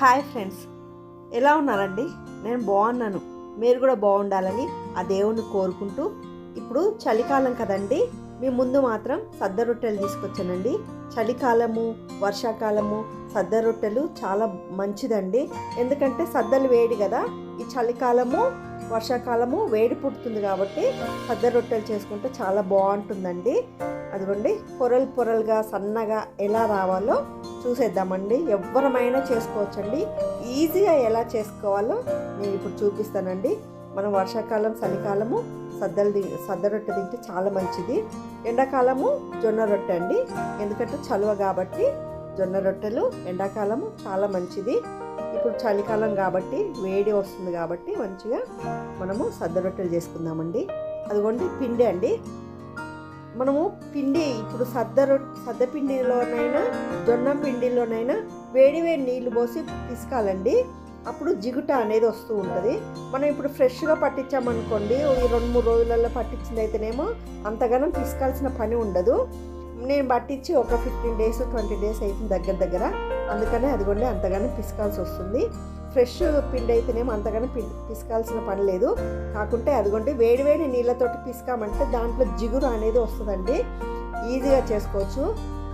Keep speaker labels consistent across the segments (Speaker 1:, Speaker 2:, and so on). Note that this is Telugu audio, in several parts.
Speaker 1: Hi friends. ఎలా ఉన్నారండి? నేను బాగున్నాను. మీరు కూడా బాగుండాలని ఆ దేవుణ్ణి కోరుకుంటూ ఇప్పుడు చలికాలం కదండి. మీ ముందు మాత్రం సద్ద రొట్టెలు తీసుకొచ్చానండి. చలికాలము వర్షాకాలము సద్ద రొట్టెలు చాలా మంచిదండి. ఎందుకంటే సద్దలు వేడి కదా. ఈ చలికాలము వర్షాకాలము వేడి పుడుతుంది కాబట్టి సద్ద రొట్టెలు చేసుకుంటే చాలా బాగుంటుందండి. అదిగోండి పొరలు పొరలుగా సన్నగా ఎలా రావాలో చూసేద్దామండి. ఎవరమైనా చేసుకోవచ్చండి. ఈజీగా ఎలా చేసుకోవాలో నేను ఇప్పుడు చూపిస్తానండి. మనం వర్షాకాలం చలికాలము సద్దలు ది సద్ద రొట్టె తింటే చాలా మంచిది. ఎండాకాలము జొన్న రొట్టె అండి. ఎందుకంటే చలువ కాబట్టి జొన్న రొట్టెలు ఎండాకాలము చాలా మంచిది. ఇప్పుడు చలికాలం కాబట్టి వేడి వస్తుంది కాబట్టి మంచిగా మనము సద్ద రొట్టెలు చేసుకుందామండి. అదిగోండి పిండి అండి. మనము పిండి ఇప్పుడు సద్ద సద్ద పిండిలోనైనా జొన్న పిండిలోనైనా వేడి వేడి నీళ్ళు పోసి పిసకాలండి. అప్పుడు జిగుట అనేది వస్తూ ఉంటుంది. మనం ఇప్పుడు ఫ్రెష్గా పట్టించామనుకోండి ఈ రెండు మూడు రోజులలో పట్టించింది అయితేనేమో అంతగానం పిసకాల్సిన పని ఉండదు. నేను పట్టించి ఒక ఫిఫ్టీన్ డేస్ ట్వంటీ డేస్ అవుతుంది దగ్గర దగ్గర. అందుకనే అది కూడా అంతగానం పిసకాల్సి వస్తుంది. ఫ్రెష్ పిండి అయితేనేమో అంతగానో పిండి పిసకాల్సిన పని లేదు. కాకుంటే అదిగోండి వేడివేడి నీళ్ళతోటి పిసకామంటే దాంట్లో జిగురు అనేది వస్తుందండి. ఈజీగా చేసుకోవచ్చు.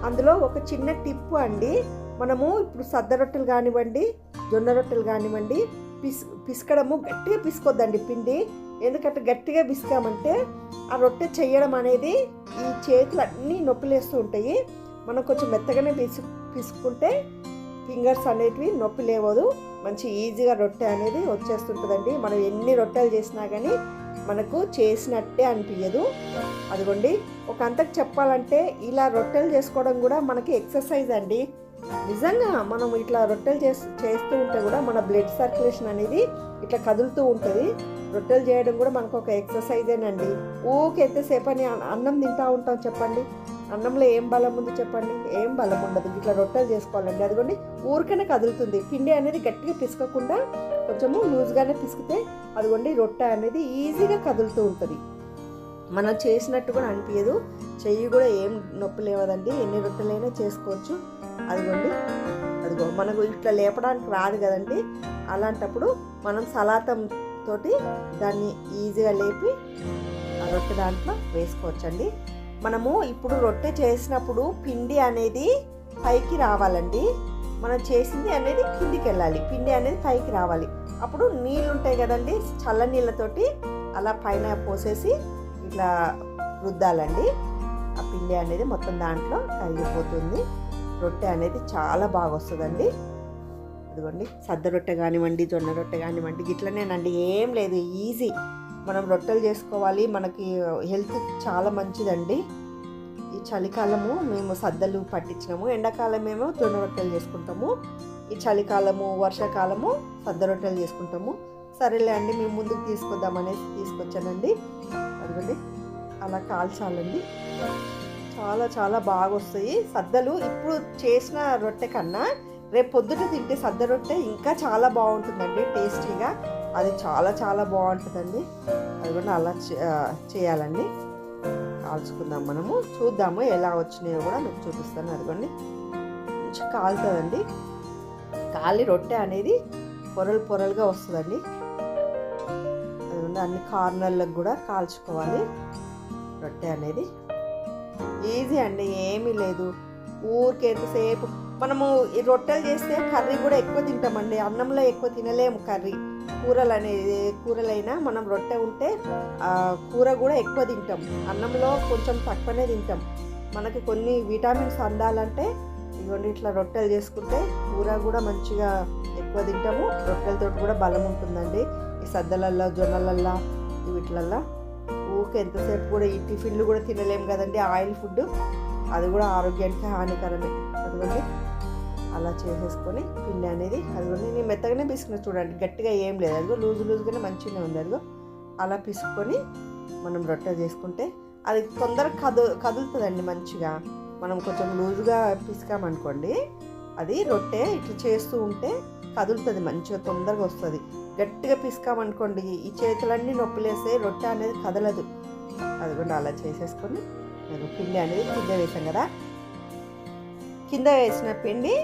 Speaker 1: అందులో ఒక చిన్న టిప్పు అండి. మనము ఇప్పుడు సద్ద రొట్టెలు కానివ్వండి జొన్న రొట్టెలు కానివ్వండి పిస్ పిసకడము గట్టిగా పిసుకోద్దండి పిండి. ఎందుకంటే గట్టిగా పిసికామంటే ఆ రొట్టె చేయడం అనేది ఈ చేతులు అన్నీ నొప్పిలేస్తూ ఉంటాయి. మనం కొంచెం మెత్తగానే పిసు పిసుకుంటే ఫింగర్స్ అనేటివి నొప్పి లేవదు. మంచి ఈజీగా రొట్టె అనేది వచ్చేస్తుంటుందండి. మనం ఎన్ని రొట్టెలు చేసినా కానీ మనకు చేసినట్టే అనిపించదు అదిగోండి ఒక అంతకు చెప్పాలంటే ఇలా రొట్టెలు చేసుకోవడం కూడా మనకి ఎక్సర్సైజ్ అండి. నిజంగా మనం ఇట్లా రొట్టెలు చేసి చేస్తూ ఉంటే కూడా మన బ్లడ్ సర్క్యులేషన్ అనేది ఇట్లా కదులుతూ ఉంటుంది. రొట్టెలు చేయడం కూడా మనకు ఒక ఎక్సర్సైజేనండి. ఊకే సేపని అని అన్నం తింటా ఉంటాం చెప్పండి. అన్నంలో ఏం బలం ఉంది చెప్పండి. ఏం బలం ఉండదు. ఇట్లా రొట్టెలు చేసుకోవాలండి. అదిగోండి ఊరికనే కదులుతుంది. పిండి అనేది గట్టిగా పిసకకుండా కొంచెము లూజ్గానే పిసికితే అదిగోండి రొట్టె అనేది ఈజీగా కదులుతూ ఉంటుంది. మనం చేసినట్టు కూడా అనిపించదు చెయ్యి కూడా ఏం నొప్పి లేవదండి. ఎన్ని రొట్టెలైనా చేసుకోవచ్చు. అదిగోండి. అదిగో మనకు ఇట్లా లేపడానికి రాదు కదండి. అలాంటప్పుడు మనం సలాతం తోటి దాన్ని ఈజీగా లేపి ఆ రొట్టె దాంట్లో వేసుకోవచ్చండి. మనము ఇప్పుడు రొట్టె చేసినప్పుడు పిండి అనేది పైకి రావాలండి. మనం చేసింది అనేది కిందికి వెళ్ళాలి పిండి అనేది పైకి రావాలి. అప్పుడు నీళ్ళు ఉంటాయి కదండి చల్ల నీళ్ళతోటి అలా పైన పోసేసి ఇట్లా రుద్దాలండి. ఆ పిండి అనేది మొత్తం దాంట్లో కరిగిపోతుంది. రొట్టె అనేది చాలా బాగా వస్తుందండి అదిగోండి సద్ద రొట్టె కానివ్వండి జొన్న రొట్టె కానివ్వండి ఇట్లనేనండి ఏం లేదు ఈజీ. మనం రొట్టెలు చేసుకోవాలి మనకి హెల్త్ చాలా మంచిదండి. చలికాలము మేము సద్దలు పట్టించినాము. ఎండాకాలం ఏమో రొట్టెలు చేసుకుంటాము. ఈ చలికాలము వర్షాకాలము సద్ద రొట్టెలు చేసుకుంటాము. సరేలే అండి మేము ముందుకు తీసుకొద్దామనేసి తీసుకొచ్చానండి. అదిగోండి అలా కాల్చాలండి. చాలా చాలా బాగా వస్తాయి సద్దలు ఇప్పుడు చేసిన రొట్టె కన్నా రేపు పొద్దుట తింటే సద్ద రొట్టె ఇంకా చాలా బాగుంటుందండి టేస్టీగా. అది చాలా చాలా బాగుంటుందండి. అది కూడా అలా చేయాలండి. కాల్చుకుందాం మనము. చూద్దాము ఎలా వచ్చినాయో కూడా మీకు చూపిస్తాను. అదిగోండి. కొంచెం కాలుతుందండి. కాలి రొట్టె అనేది పొరలు పొరలుగా వస్తుందండి. అదిగోండి అన్ని కార్నర్లకు కూడా కాల్చుకోవాలి రొట్టె అనేది. ఈజీ అండి ఏమీ లేదు. ఊరికే ఎంతసేపు మనము ఈ రొట్టెలు చేస్తే కర్రీ కూడా ఎక్కువ తింటామండి. అన్నంలో ఎక్కువ తినలేము కర్రీ. కూరలు అనేది కూరలైనా మనం రొట్టె ఉంటే కూర కూడా ఎక్కువ తింటాం. అన్నంలో కొంచెం తక్కువనే తింటాం. మనకి కొన్ని విటామిన్స్ అందాలంటే ఇవన్నీ ఇట్లా రొట్టెలు చేసుకుంటే కూర కూడా మంచిగా ఎక్కువ తింటాము. రొట్టెలతో కూడా బలం ఉంటుందండి. ఈ సద్దలల్లో జొన్నలల్లో వీటిలల్లో. ఊకే ఎంతసేపు కూడా ఈ టిఫిన్లు కూడా తినలేము కదండి ఆయిల్ ఫుడ్ అది కూడా ఆరోగ్యానికి హానికరమే. అదిగోండి. అలా చేసేసుకొని పిండి అనేది అదిగో నేను మెత్తగానే పిసుకున్నా చూడండి గట్టిగా ఏం లేదు. అదిగో లూజు లూజ్గానే మంచిగానే ఉంది. అదిగో అలా పిసుకొని మనం రొట్టె చేసుకుంటే అది తొందరగా కదు కదులుతుందండి మంచిగా. మనం కొంచెం లూజుగా పిసికామనుకోండి అది రొట్టె ఇట్లా చేస్తూ ఉంటే కదులుతుంది మంచిగా తొందరగా వస్తుంది. గట్టిగా పిసికామనుకోండి ఈ చేతులన్నీ నొప్పిలేస్తే రొట్టె అనేది కదలదు. అది కూడా అలా చేసేసుకొని పిండి అనేది కింద వేసాం కదా. కింద వేసిన పిండి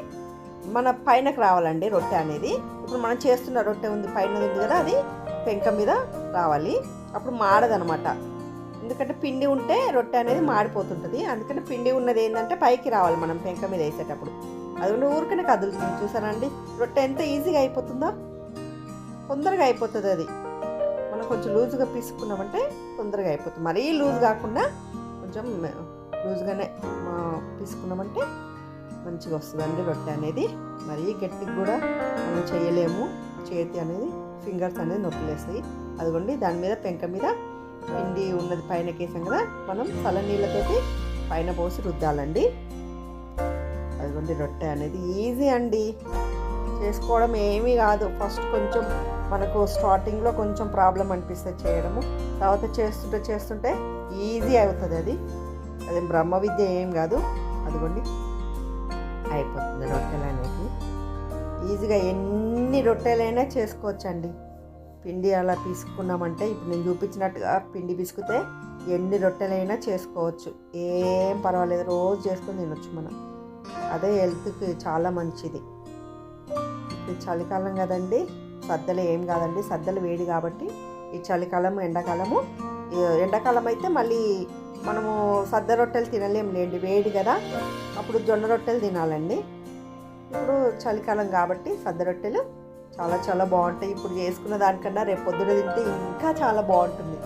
Speaker 1: మన పైనకు రావాలండి రొట్టె అనేది. ఇప్పుడు మనం చేస్తున్న రొట్టె ఉంది పైన ఉంది కదా అది పెంక మీద రావాలి. అప్పుడు మాడదనమాట. ఎందుకంటే పిండి ఉంటే రొట్టె అనేది మాడిపోతుంటుంది. అందుకని పిండి ఉన్నది ఏంటంటే పైకి రావాలి మనం పెంక మీద వేసేటప్పుడు. అది కూడా ఊరికనే కదులుతుంది. చూసానండి రొట్టె ఎంత ఈజీగా అయిపోతుందో? తొందరగా అయిపోతుంది అది. మనం కొంచెం లూజ్గా పీసుకున్నామంటే తొందరగా అయిపోతుంది. మరీ లూజ్ కాకుండా కొంచెం లూజ్గానే పీసుకున్నామంటే మంచిగా వస్తుందండి రొట్టె అనేది. మరీ గట్టికి కూడా మనం చేయలేము. చేతి అనేది ఫింగర్స్ అనేది నొప్పిలేస్తాయి అదిగోండి దాని మీద పెంక మీద పిండి ఉన్నది పైన కేసాం కదా మనం చల్ల నీళ్ళతోటి పైన పోసి రుద్దాలండి. అదిగోండి రొట్టె అనేది ఈజీ అండి. చేసుకోవడం ఏమీ కాదు. ఫస్ట్ కొంచెం మనకు స్టార్టింగ్లో కొంచెం ప్రాబ్లం అనిపిస్తుంది చేయడము. తర్వాత చేస్తుంటే చేస్తుంటే ఈజీ అవుతుంది అది. అది బ్రహ్మ విద్య ఏం కాదు. అదిగోండి అయిపోతుంది రొట్టెలు అనేది ఈజీగా ఎన్ని రొట్టెలైనా చేసుకోవచ్చండి. పిండి అలా తీసుకున్నామంటే ఇప్పుడు నేను చూపించినట్టుగా పిండి పిసుకుతే ఎన్ని రొట్టెలైనా చేసుకోవచ్చు. ఏం పర్వాలేదు రోజు చేసుకొని తినొచ్చు మనం. అదే హెల్త్కి చాలా మంచిది. ఇప్పుడు చలికాలం కదండి సద్దలు ఏం కాదండి సద్దలు వేడి కాబట్టి ఈ చలికాలం ఎండాకాలము ఎండాకాలం అయితే మళ్ళీ మనము సద్ద రొట్టెలు తినలేం లేండి వేడి కదా. అప్పుడు జొన్న రొట్టెలు తినాలండి. ఇప్పుడు చలికాలం కాబట్టి సద్ద రొట్టెలు చాలా చాలా బాగుంటాయి. ఇప్పుడు చేసుకున్న దానికన్నా రేపు పొద్దున తింటే ఇంకా చాలా బాగుంటుంది.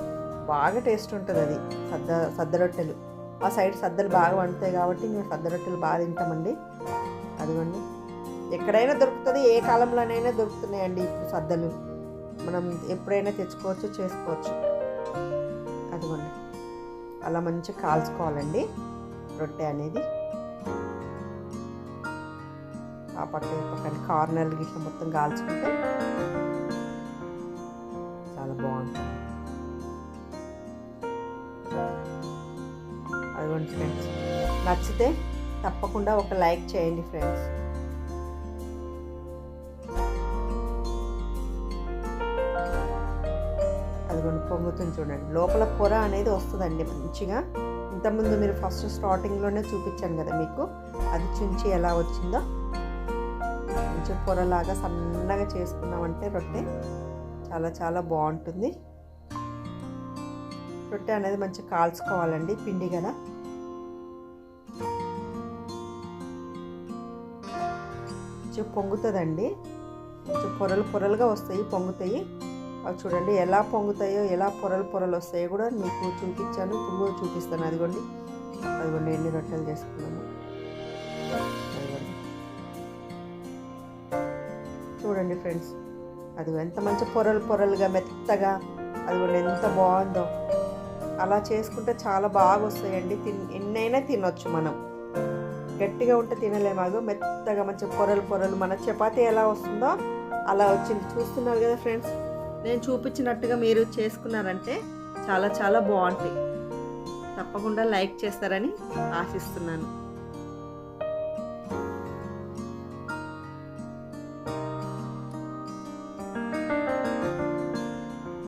Speaker 1: బాగా టేస్ట్ ఉంటుంది అది సద్ద సద్ద రొట్టెలు. ఆ సైడ్ సద్దలు బాగా వండుతాయి కాబట్టి మేము సద్ద రొట్టెలు బాగా తింటామండి. అదిగోండి. ఎక్కడైనా దొరుకుతుంది ఏ కాలంలోనైనా దొరుకుతున్నాయండి ఇప్పుడు సద్దలు. మనం ఎప్పుడైనా తెచ్చుకోవచ్చు చేసుకోవచ్చు. అలా మంచిగా కాల్చుకోవాలండి. రొట్టె అనేది. ఆ పక్క ఈ పక్కన కార్నర్లు గిట్ల మొత్తం కాల్చుకుంటే చాలా బాగుంటుంది. అదిగోండి ఫ్రెండ్స్. నచ్చితే తప్పకుండా ఒక లైక్ చేయండి ఫ్రెండ్స్. అదిగోండి పొంగుతుంది చూడండి. లోపల పొర అనేది వస్తుందండి మంచిగా. ఇంతకుముందు మీరు ఫస్ట్ స్టార్టింగ్లోనే చూపించాను కదా మీకు. అది చుంచి ఎలా వచ్చిందో. కొంచెం పొరలాగా సన్నగా చేసుకున్నామంటే రొట్టె చాలా చాలా బాగుంటుంది. రొట్టె అనేది మంచిగా కాల్చుకోవాలండి పిండి కదా కొంచెం పొంగుతుందండి. కొంచెం పొరలు పొరలుగా వస్తాయి పొంగుతాయి. అవి చూడండి ఎలా పొంగుతాయో ఎలా పొరలు పొరలు వస్తాయో కూడా మీకు చూపించాను. ఇప్పుడు కూడా చూపిస్తాను. అదిగోండి. అదిగోండి ఎన్ని రొట్టెలు చేసుకున్నాము చూడండి ఫ్రెండ్స్ అది ఎంత మంచి పొరలు పొరలుగా మెత్తగా అది కూడా ఎంత బాగుందో. అలా చేసుకుంటే చాలా బాగా వస్తాయండి. తిన్ ఎన్నైనా తినొచ్చు మనం. గట్టిగా ఉంటే తినలేము. అదో మెత్తగా మంచి పొరలు పొరలు. మన చపాతీ ఎలా వస్తుందో అలా వచ్చింది. చూస్తున్నారు కదా ఫ్రెండ్స్ నేను చూపించినట్టుగా మీరు చేసుకున్నారంటే చాలా చాలా బాగుంటాయి తప్పకుండా లైక్ చేస్తారని ఆశిస్తున్నాను.